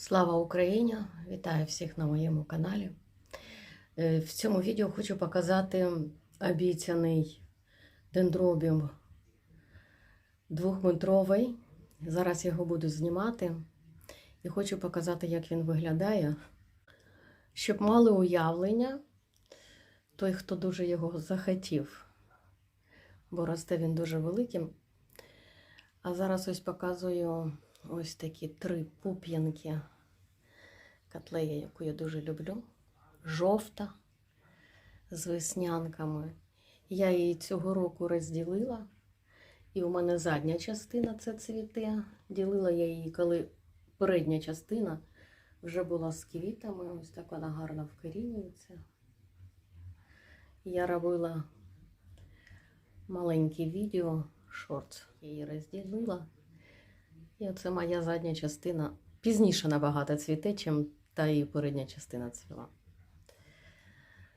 Слава Україні! Вітаю всіх на моєму каналі. Е, В цьому відео хочу показати обіцяний дендробіум двохметровий. Зараз його буду знімати і хочу показати, як він виглядає, щоб мали уявлення той, хто дуже його захотів, бо росте він дуже великим. А зараз ось показую ось такі три пуп'янки котлея, яку я дуже люблю. Жовта з веснянками. Я її цього року розділила. І у мене задня частина це цвіте. Ділила я її, коли передня частина вже була з квітами. Ось так вона гарно вкорінюється. Я робила маленьке відео, шорт. Її розділила. І оце моя задня частина пізніше набагато цвіте, чим та її передня частина цвіла.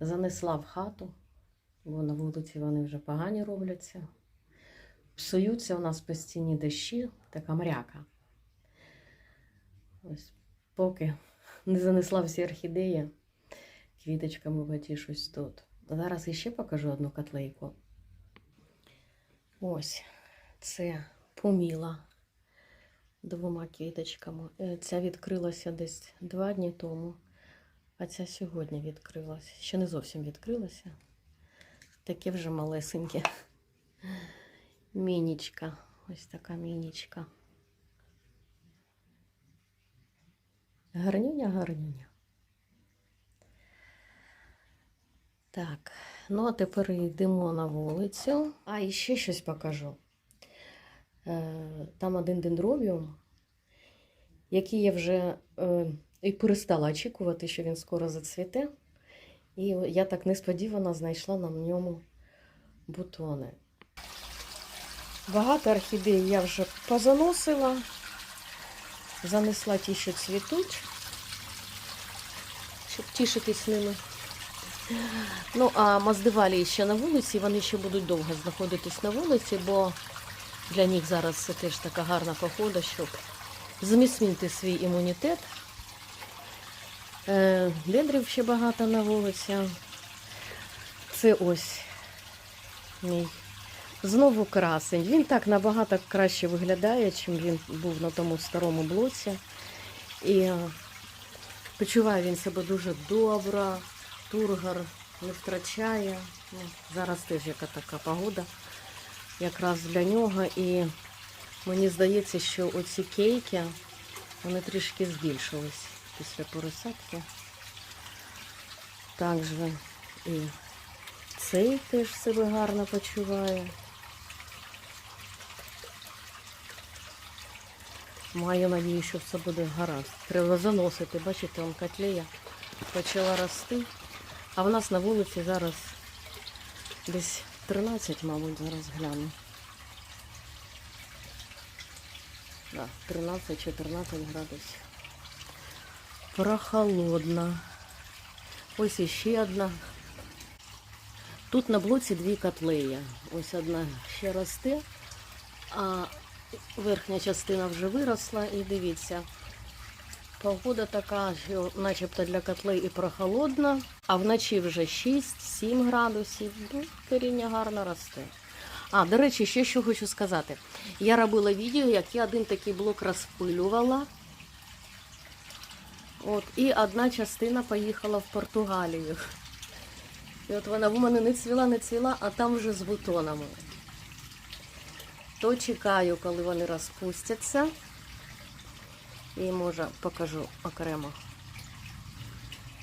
Занесла в хату, бо на вулиці вони вже погані робляться. Псуються у нас постійні дощі, така мряка. Ось поки не занесла всі орхідеї, квіточками потішусь тут. Зараз іще покажу одну котлейку. Ось це поміла двома квіточками. Е, Ця відкрилася десь два дні тому, а ця сьогодні відкрилася. Ще не зовсім відкрилася. Таке вже малесеньке. Мінічка. Ось така мінічка. Гарнюня, гарнюня. Так, ну а тепер йдемо на вулицю. А і ще щось покажу. Е, Там один дендробіум, який я вже е, і перестала очікувати, що він скоро зацвіте. І я так несподівано знайшла на ньому бутони. Багато орхідей я вже позаносила, занесла ті, що цвітуть, щоб тішитись ними. Ну, а маздивалі ще на вулиці, вони ще будуть довго знаходитись на вулиці, бо для них зараз це теж така гарна похода, щоб зміцнити свій імунітет. Е, ще багато на вулиці. Це ось мій знову красень. Він так набагато краще виглядає, чим він був на тому старому блоці. І е, почуває він себе дуже добре, тургор не втрачає. Ну, зараз теж яка така погода якраз для нього. І мені здається, що оці кейки вони трішки збільшились після пересадки. Також і цей теж себе гарно почуває. Маю надію, що все буде гаразд. Треба заносити. Бачите, он котлея почала рости. А в нас на вулиці зараз десь 13, мабуть, зараз гляну. Да, 13-14 градусів. Прохолодно. Ось іще одна. Тут на блоці дві котлеї. Ось одна ще росте, а верхня частина вже виросла. І дивіться, погода така, що начебто для котлей і прохолодна, а вночі вже 6-7 градусів. Ну, коріння гарно росте. А, до речі, ще що хочу сказати. Я робила відео, як я один такий блок розпилювала. От, і одна частина поїхала в Португалію. І от вона в мене не цвіла, не цвіла, а там вже з бутонами. То чекаю, коли вони розпустяться. І може покажу окремо.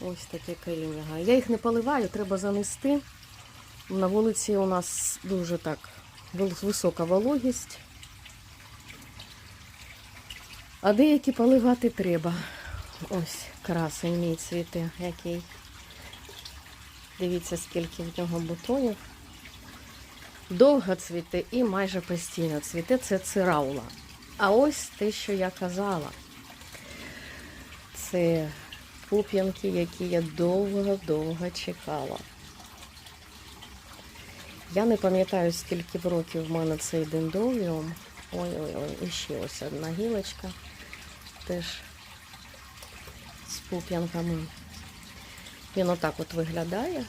Ось таке коріння. Я їх не поливаю, треба занести. На вулиці у нас дуже так висока вологість. А деякі поливати треба. Ось красень мій цвіте, який. Дивіться, скільки в нього бутонів. Довго цвіте і майже постійно цвіте. Це цираула. А ось те, що я казала. Це пуп'янки, які я довго-довго чекала. Я не пам'ятаю, скільки б років в мене цей дендровіум. Ой-ой-ой, і ще ось одна гілочка. Теж з пуп'янками. Він отак от виглядає,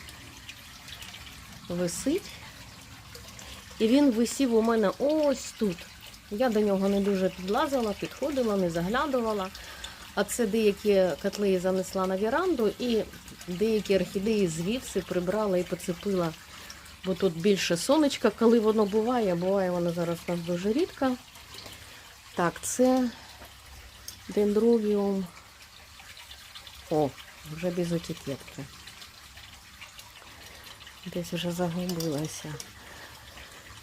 висить. І він висів у мене ось тут. Я до нього не дуже підлазила, підходила, не заглядувала. А це деякі котлеї занесла на віранду і деякі орхідеї звідси прибрала і поцепила. Бо тут більше сонечка, коли воно буває, буває воно зараз у нас дуже рідко. Так, це дендробіум. О, вже без етикетки. Десь вже загубилася.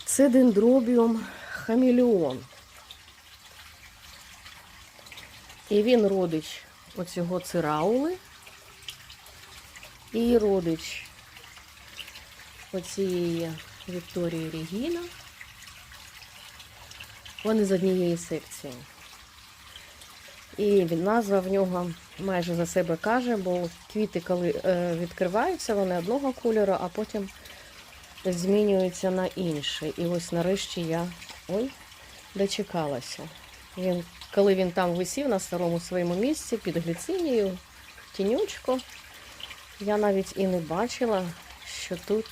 Це дендробіум хамелеон. І він родич оцього цираули. І родич оцієї Вікторії Регіна. Вони з однієї секції. І назва в нього майже за себе каже, бо квіти, коли е, відкриваються, вони одного кольору, а потім змінюються на інший. І ось нарешті я ой, дочекалася. Він, коли він там висів на старому своєму місці під гліцинією, в тінючку, я навіть і не бачила, що тут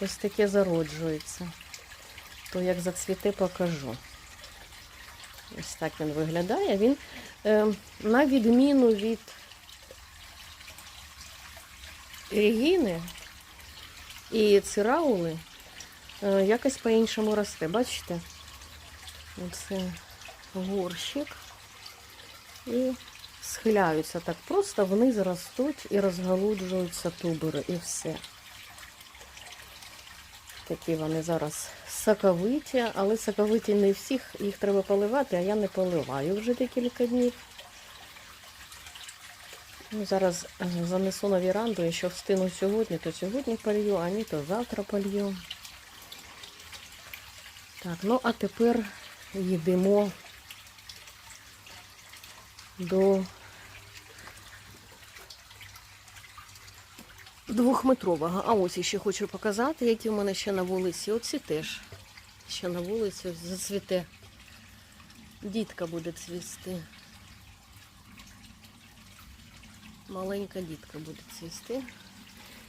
ось таке зароджується. То як зацвіте, покажу. Ось так він виглядає. Він е, на відміну від регіни і цираули, е, якось по-іншому росте. Бачите? Оце горщик. І схиляються так просто, вниз ростуть і розгалуджуються тубери, і все. Такі вони зараз соковиті, але соковиті не всіх, їх треба поливати, а я не поливаю вже декілька днів. Ну, зараз е, занесу на віранду, якщо встину сьогодні, то сьогодні полью, а ні, то завтра полью. Так, ну а тепер йдемо до двохметрового. А ось ще хочу показати, які в мене ще на вулиці. Оці теж ще на вулиці зацвіте. Дітка буде цвісти. Маленька дітка буде цвісти.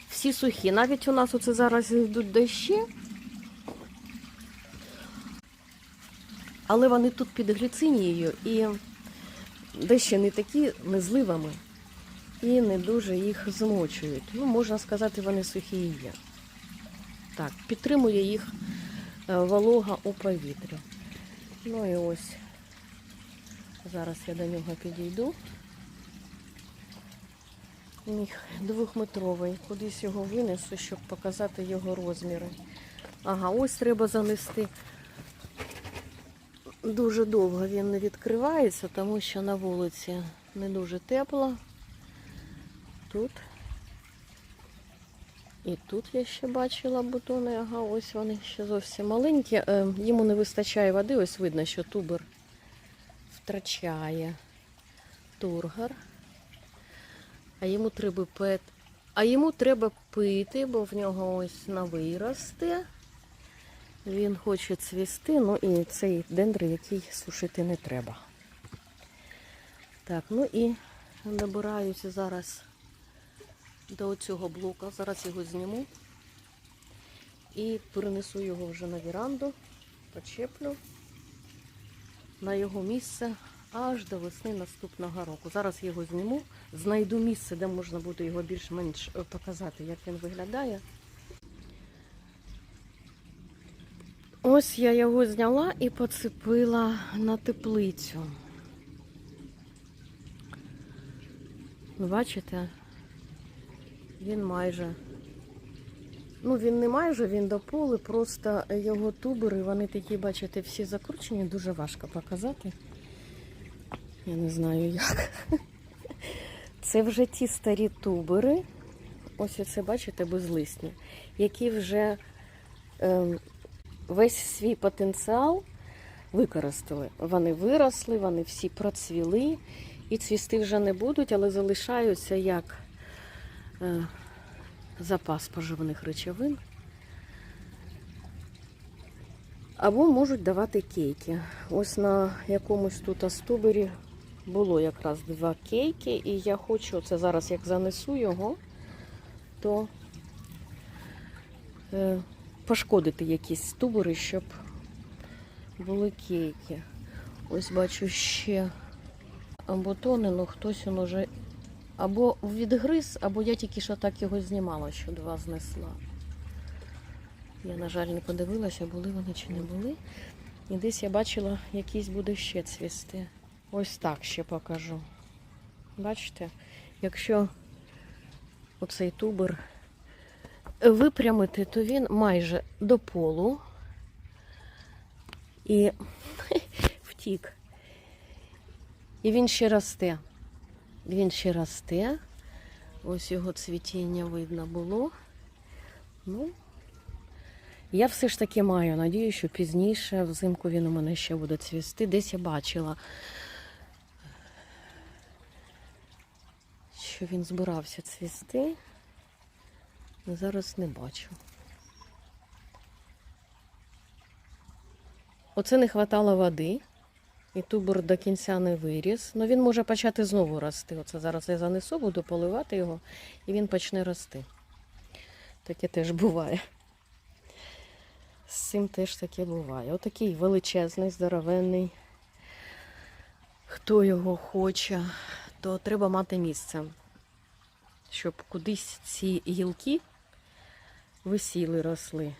Всі сухі. Навіть у нас оце зараз йдуть дощі. Але вони тут під гліцинією і дещо не такі не і не дуже їх змочують. Ну, можна сказати, вони сухі і є. Так, підтримує їх е, волога у повітрі. Ну і ось зараз я до нього підійду. Міх двохметровий. Кудись його винесу, щоб показати його розміри. Ага, ось треба занести. Дуже довго він не відкривається, тому що на вулиці не дуже тепло. Тут. І тут я ще бачила бутони, ага, ось вони ще зовсім маленькі. Е, Йому не вистачає води, ось видно, що тубер втрачає тургор. А йому треба пет. А йому треба пити, бо в нього ось новий росте. Він хоче цвісти, ну і цей дендр, який сушити не треба. Так, ну і добираюся зараз до цього блока. Зараз його зніму і перенесу його вже на віранду, почеплю на його місце аж до весни наступного року. Зараз його зніму, знайду місце, де можна буде його більш-менш е, показати, як він виглядає. Ось я його зняла і поцепила на теплицю. Ну, Бачите, він майже, ну він не майже, він до поли, просто його тубери, вони такі, бачите, всі закручені, дуже важко показати. Я не знаю як. Це вже ті старі тубери, ось оце, бачите, безлисні, які вже ем, весь свій потенціал використали. Вони виросли, вони всі процвіли і цвісти вже не будуть, але залишаються як е, запас поживних речовин. Або можуть давати кейки. Ось на якомусь тут астубері було якраз два кейки, і я хочу, це зараз як занесу його, то е, пошкодити якісь тубори, щоб були кейки. Ось бачу ще бутони, ну хтось він уже або відгриз, або я тільки що так його знімала, що два знесла. Я, на жаль, не подивилася, були вони чи не були. І десь я бачила, якийсь буде ще цвісти. Ось так ще покажу. Бачите, якщо оцей тубер випрямити, то він майже до полу і втік. І він ще росте. Він ще росте. Ось його цвітіння видно було. Ну, я все ж таки маю надію, що пізніше взимку він у мене ще буде цвісти. Десь я бачила, що він збирався цвісти. Але Зараз не бачу. Оце не хватало води, і тубор до кінця не виріс. Ну він може почати знову рости. Оце зараз я занесу, буду поливати його, і він почне рости. Таке теж буває. З цим теж таке буває. Отакий величезний, здоровенний. Хто його хоче, то треба мати місце, щоб кудись ці гілки висіли, росли.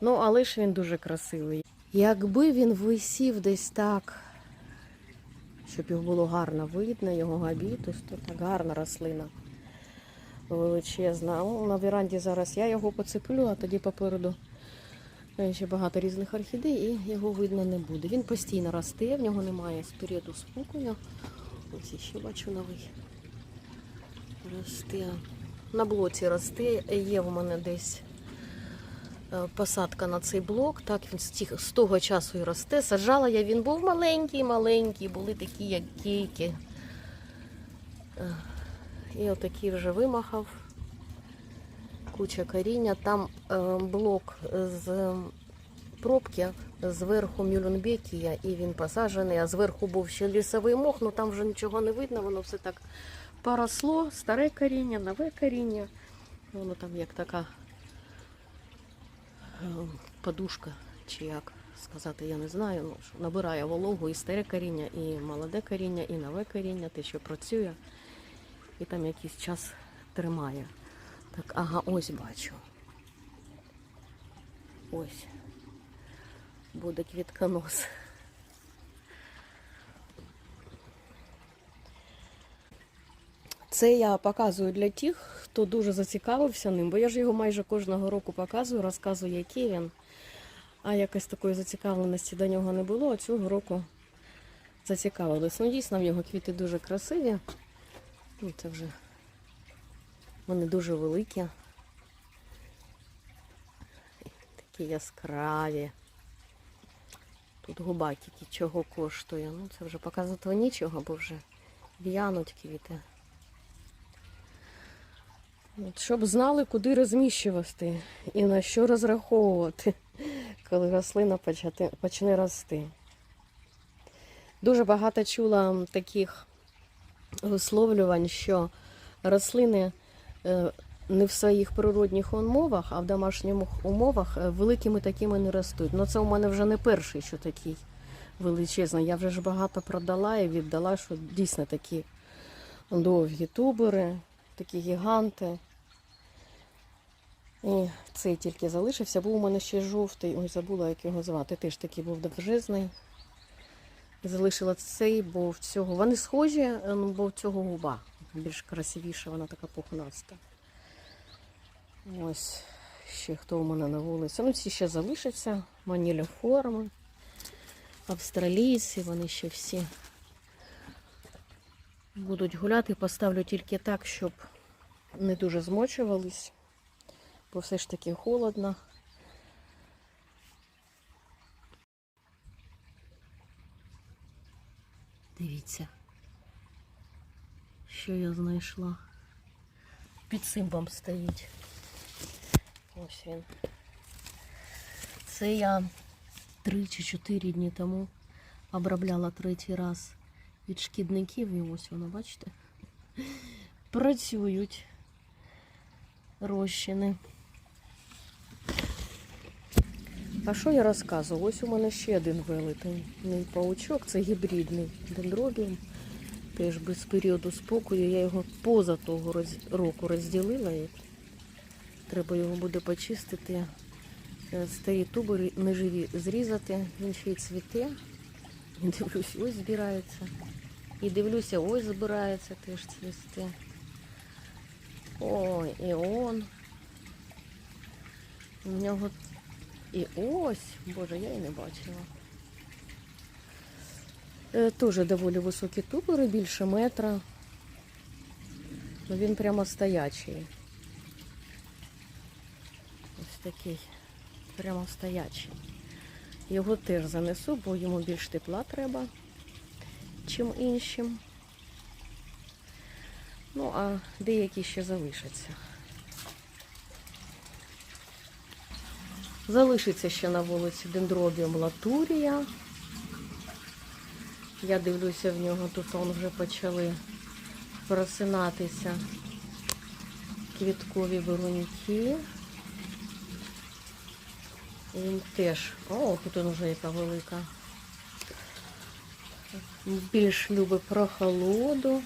Ну, але ж він дуже красивий. Якби він висів десь так, щоб його було гарно видно, його габітус, то так гарна рослина величезна. Ну, на веранді зараз я його поцеплю, а тоді попереду ще багато різних орхідей і його видно не буде. Він постійно росте, в нього немає спереду спокою. Ось ще бачу новий. Росте. На блоці росте. Є в мене десь е, посадка на цей блок. Так, він з, того часу і росте. Саджала я, він був маленький, маленький, були такі, як кейки. Е, І отакий вже вимахав. Куча коріння. Там е, блок з пробки, зверху мюлюнбекія, і він посаджений, а зверху був ще лісовий мох, ну там вже нічого не видно, воно все так поросло, старе коріння, нове коріння. Воно там як така е, подушка, чи як сказати, я не знаю. Ну, набирає вологу і старе коріння, і молоде коріння, і нове коріння, те, що працює, і там якийсь час тримає. Так, ага, ось бачу. Ось. Буде квітконос. Це я показую для тих, хто дуже зацікавився ним, бо я ж його майже кожного року показую, розказую, який він. А якось такої зацікавленості до нього не було, а цього року зацікавились. Ну, дійсно, в нього квіти дуже красиві. Ну, це вже вони дуже великі. Такі яскраві. Тут губа тільки чого коштує. Ну, це вже показувати нічого, бо вже в'януть квіти. Щоб знали, куди розміщувати і на що розраховувати, коли рослина почне рости. Дуже багато чула таких висловлювань, що рослини е, не в своїх природних умовах, а в домашніх умовах е, великими такими не ростуть. Ну це у мене вже не перший, що такий величезний. Я вже ж багато продала і віддала, що дійсно такі довгі тубери, такі гіганти. І цей тільки залишився, був у мене ще жовтий, ой, забула, як його звати. Теж такий був довжезний. Залишила цей, бо в цього. Вони схожі, ну, бо в цього губа. Більш красивіша, вона така пухнаста. Ось ще хто у мене на вулиці. Ну, ці ще залишаться. Маніліформи, австралійці, вони ще всі будуть гуляти. Поставлю тільки так, щоб не дуже змочувались, бо все ж таки холодно. Дивіться, що я знайшла. Під симбом стоїть. Ось він. Це я три чи чотири дні тому обробляла третій раз від шкідників, і ось воно, бачите, працюють розчини. А що я розказував? Ось у мене ще один вилитий паучок, це гібридний дендробіум. Теж без періоду спокою. Я його поза того роз- року розділила. І треба його буде почистити. Е, Старі тубери неживі зрізати, він ще й цвіте. І дивлюсь, ось збирається. І дивлюся, ось збирається теж цвісти. Ой, і он. У нього і ось, боже, я і не бачила. Е, Теж доволі високі тубери, більше метра. Ну він прямо стоячий. Ось такий, прямо стоячий. Його теж занесу, бо йому більш тепла треба, чим іншим. Ну, а деякі ще залишаться. Залишиться ще на вулиці дендробіум латурія. Я дивлюся в нього, тут он вже почали просинатися квіткові вируньки. Він теж. О, тут он вже яка велика. Більш любить прохолоду.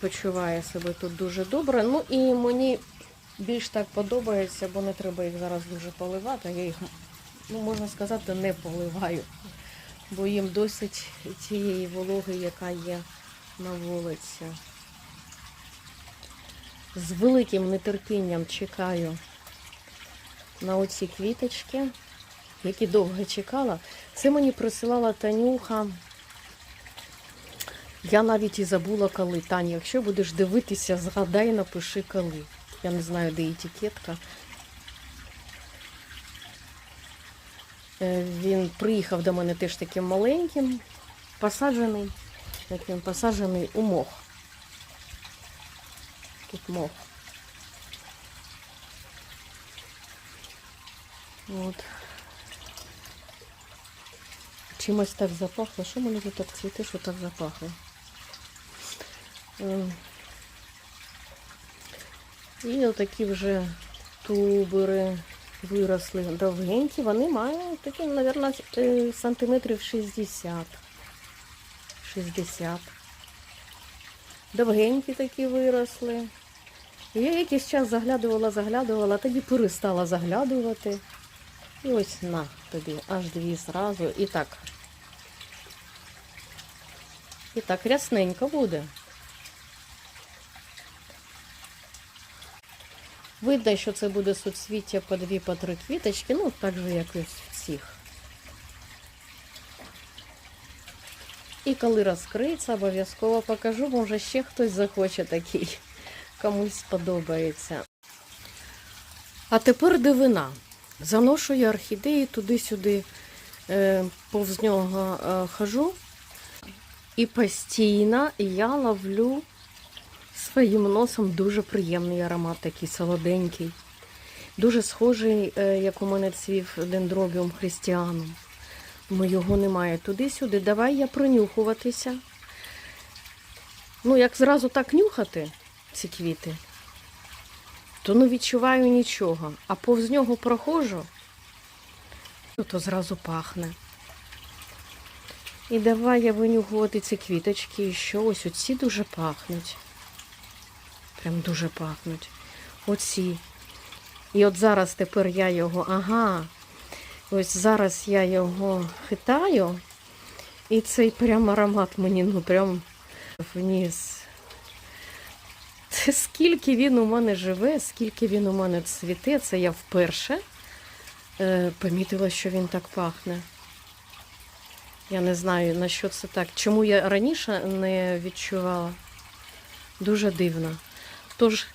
Почуває себе тут дуже добре. Ну і мені більш так подобається, бо не треба їх зараз дуже поливати. Я їх, ну можна сказати, не поливаю, бо їм досить цієї вологи, яка є на вулиці. З великим нетерпінням чекаю на оці квіточки, які довго чекала. Це мені присилала Танюха. Я навіть і забула коли. Таня, якщо будеш дивитися, згадай, напиши коли. Я не знаю, де етикетка. Е, Він приїхав до мене теж таким маленьким, посаджений, як він посаджений у мох. Тут мох. От. Чимось так запахло. Що мені тут так цвіте, що так запахло? І отакі вже тубери виросли довгенькі. Вони мають такі, мабуть, сантиметрів 60. 60. Довгенькі такі виросли. І Я якийсь час заглядувала, заглядувала, тоді перестала заглядувати. І ось на тобі, аж дві зразу. І так. І так рясненько буде. Видно, що це буде суцвіття по дві, по три квіточки, ну так же, як і всіх. І коли розкриється, обов'язково покажу, може ще хтось захоче такий, комусь сподобається. А тепер дивина. Заношую орхідеї туди-сюди, е, повз нього е, хожу. І постійно я ловлю своїм носом дуже приємний аромат, такий солоденький. Дуже схожий, е, як у мене цвів дендробіум христіаном. Ну, його немає туди-сюди. Давай я пронюхуватися. Ну, як зразу так нюхати ці квіти, то не відчуваю нічого. А повз нього проходжу, то зразу пахне. І давай я винюхувати ці квіточки, і що ось оці дуже пахнуть. Прям дуже пахнуть. Оці. І от зараз тепер я його, ага, ось зараз я його хитаю, і цей прям аромат мені, ну прям вниз. Це скільки він у мене живе, скільки він у мене цвіте, це я вперше е, помітила, що він так пахне. Я не знаю, на що це так. Чому я раніше не відчувала? Дуже дивно. Тож,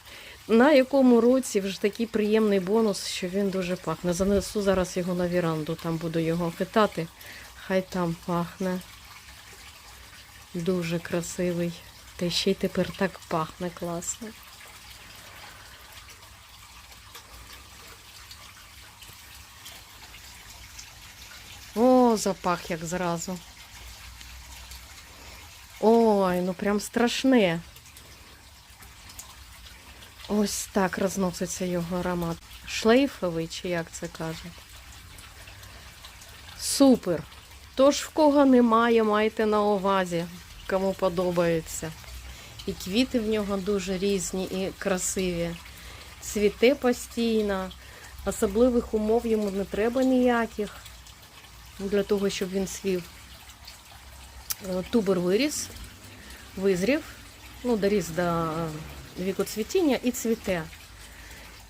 на якому році вже такий приємний бонус, що він дуже пахне. Занесу зараз його на віранду, там буду його хитати. Хай там пахне. Дуже красивий. Та ще й тепер так пахне класно. О, запах як зразу. Ой, ну прям страшне. Ось так розноситься його аромат. Шлейфовий, чи як це кажуть. Супер. Тож, в кого немає, майте на увазі, кому подобається. І квіти в нього дуже різні і красиві. Цвіте постійно. Особливих умов йому не треба ніяких для того, щоб він свів. Е, Тубер виріс, визрів, ну, доріс до е, віку цвітіння і цвіте.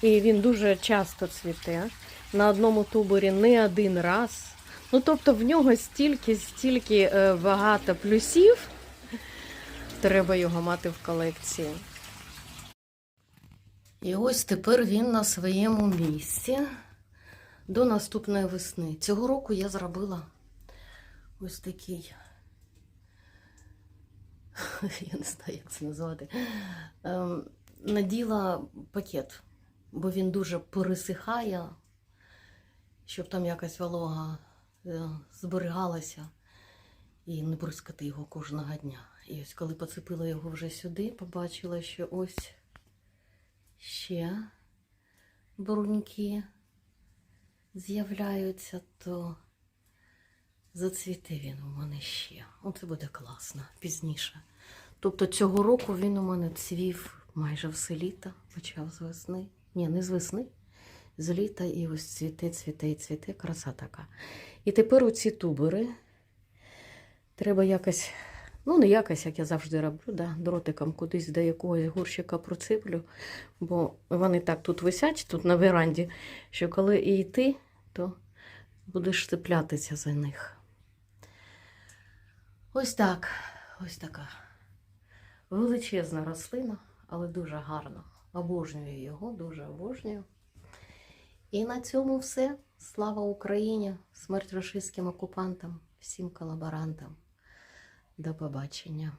І він дуже часто цвіте. На одному тубері не один раз. Ну, тобто в нього стільки, стільки е, багато плюсів. Треба його мати в колекції. І ось тепер він на своєму місці до наступної весни. Цього року я зробила ось такий. Я не знаю, як це назвати. Ем, наділа пакет, бо він дуже пересихає, щоб там якась волога е, зберігалася і не бризкати його кожного дня. І ось коли поцепила його вже сюди, побачила, що ось ще бруньки з'являються, то зацвіте він у мене ще. Оце буде класно пізніше. Тобто цього року він у мене цвів майже все літо, почав з весни. Ні, не з весни, з літа і ось цвіте, цвіте і цвіте, краса така. І тепер оці тубери треба якось, ну не якось, як я завжди роблю, да, дротиком кудись до якогось горщика процеплю, бо вони так тут висять, тут на веранді, що коли і йти, то будеш цеплятися за них. Ось так, ось така величезна рослина, але дуже гарна. Обожнюю його, дуже обожнюю. І на цьому все. Слава Україні! Смерть рашистським окупантам, всім колаборантам. До побачення.